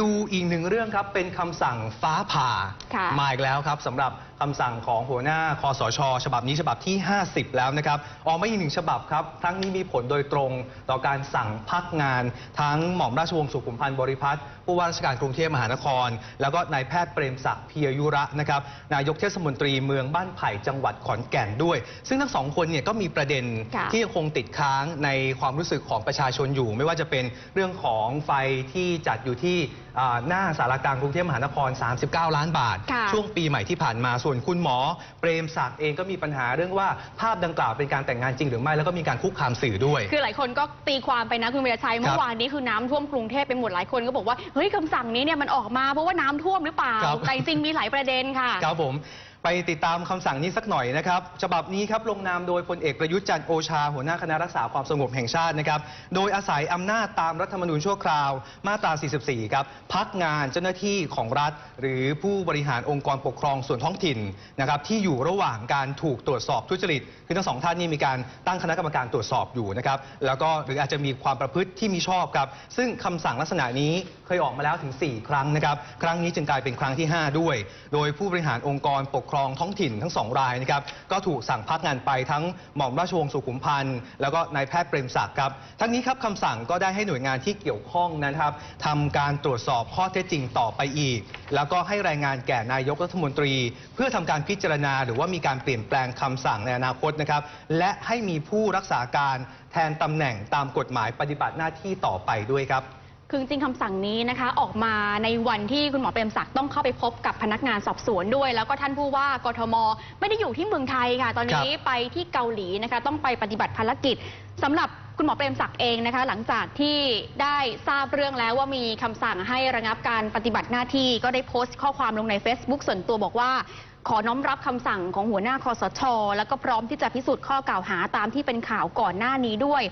ดูอีกหนึ่งเรื่องครับ เป็นคำสั่งฟ้าผ่า ค่ะมาอีกแล้วครับสำหรับคำสั่งของหัวหน้าคอสช ฉบับนี้ฉบับที่ 50 แล้วนะครับ ออกมาอีกหนึ่งฉบับครับ ครั้งนี้มีผลโดยตรงต่อการสั่งพักงาน ทั้งหม่อมราชวงศ์สุขุมพันธ์บริพัตรผู้ว่าราชการกรุงเทพมหานคร แล้วก็นายแพทย์เปรมศักดิ์เพียยุระนะครับนายกเทศมนตรีเมืองบ้านไผ่จังหวัดขอนแก่นด้วย ซึ่งทั้งสองคนเนี่ยก็มีประเด็นค่ะ ที่ยังคงติดค้างในความรู้สึกของประชาชนอยู่ ไม่ว่าจะเป็นเรื่องของไฟที่จัดอยู่ที่อ่า หน้าสารกลางกรุงเทพมหานคร 39 ล้านบาทค่ะช่วงปีใหม่ที่ผ่านมาส่วนคุณหมอ เปรมศักดิ์เองก็มีปัญหาเรื่องว่าภาพดังกล่าวเป็นการแต่งงานจริงหรือไม่แล้วก็มีการคุกคามสื่อด้วย คือหลายคนก็ตีความไปนะคุณวีรชัยเมื่อวานนี้คือน้ำท่วมกรุงเทพไปหมดหลายคนก็บอกว่าเฮ้ยคำสั่งนี้เนี่ยมันออกมาเพราะว่าน้ำท่วมหรือเปล่าครับแต่จริงๆมีหลายประเด็นค่ะครับผม ไปติดตามคำสั่งนี้สักหน่อยนะครับ ฉบับนี้ครับลงนามโดยพลเอกประยุทธ์จันทร์โอชา หัวหน้าคณะรักษาความสงบแห่งชาตินะครับ โดยอาศัยอำนาจตามรัฐธรรมนูญชั่วคราว มาตรา 44 ครับ พักงานเจ้าหน้าที่ของรัฐ หรือผู้บริหารองค์กรปกครองส่วนท้องถิ่นนะครับที่อยู่ระหว่างการถูกตรวจสอบทุจริต คือทั้งสองท่านนี่มีการตั้งคณะกรรมการตรวจสอบอยู่นะครับ แล้วก็หรืออาจจะมีความประพฤติที่มีชอบครับ ซึ่งคำสั่งลักษณะนี้เคยออกมาแล้วถึง 4 ครั้งนะครับ ครั้งนี้จึงกลายเป็นครั้งที่ 5 ด้วย โดยผู้บริหารองค์กรปกครองรองท้องถิ่นทั้งสองรายนะครับก็ถูกสั่งพักงานไปทั้งหม่อมราชวงศ์สุขุมพันธ์แล้วก็นายแพทย์เปรมศักดิ์ครับทั้งนี้ครับคำสั่งก็ได้ให้หน่วยงานที่เกี่ยวข้องนะครับทำการตรวจสอบข้อเท็จจริงต่อไปอีก แล้วก็ให้รายงานแก่นายกรัฐมนตรี เพื่อทำการพิจารณา หรือว่ามีการเปลี่ยนแปลงคำสั่งในอนาคตนะครับและให้มีผู้รักษาการแทนตำแหน่งตามกฎหมายปฏิบัติหน้าที่ต่อไปด้วยครับ คือจริงๆคำสั่งนี้นะคะออกมาในวันที่คุณหมอเปรมศักดิ์ต้องเข้าไปพบกับพนักงานสอบสวนด้วย แล้วก็ท่านผู้ว่ากทม ไม่ได้อยู่ที่เมืองไทยค่ะ ตอนนี้ไปที่เกาหลีนะคะ ต้องไปปฏิบัติภารกิจสำหรับคุณหมอเปรมศักดิ์เองนะคะ หลังจากที่ได้ทราบเรื่องแล้วว่ามีคำสั่งให้ระงับการปฏิบัติหน้าที่ ก็ได้โพสต์ข้อความลงใน Facebook ส่วนตัวบอกว่า ขอน้อมรับคำสั่งของหัวหน้าคอสช แล้วก็พร้อมที่จะพิสูจน์ข้อกล่าวหาตามที่เป็นข่าวก่อนหน้านี้ด้วย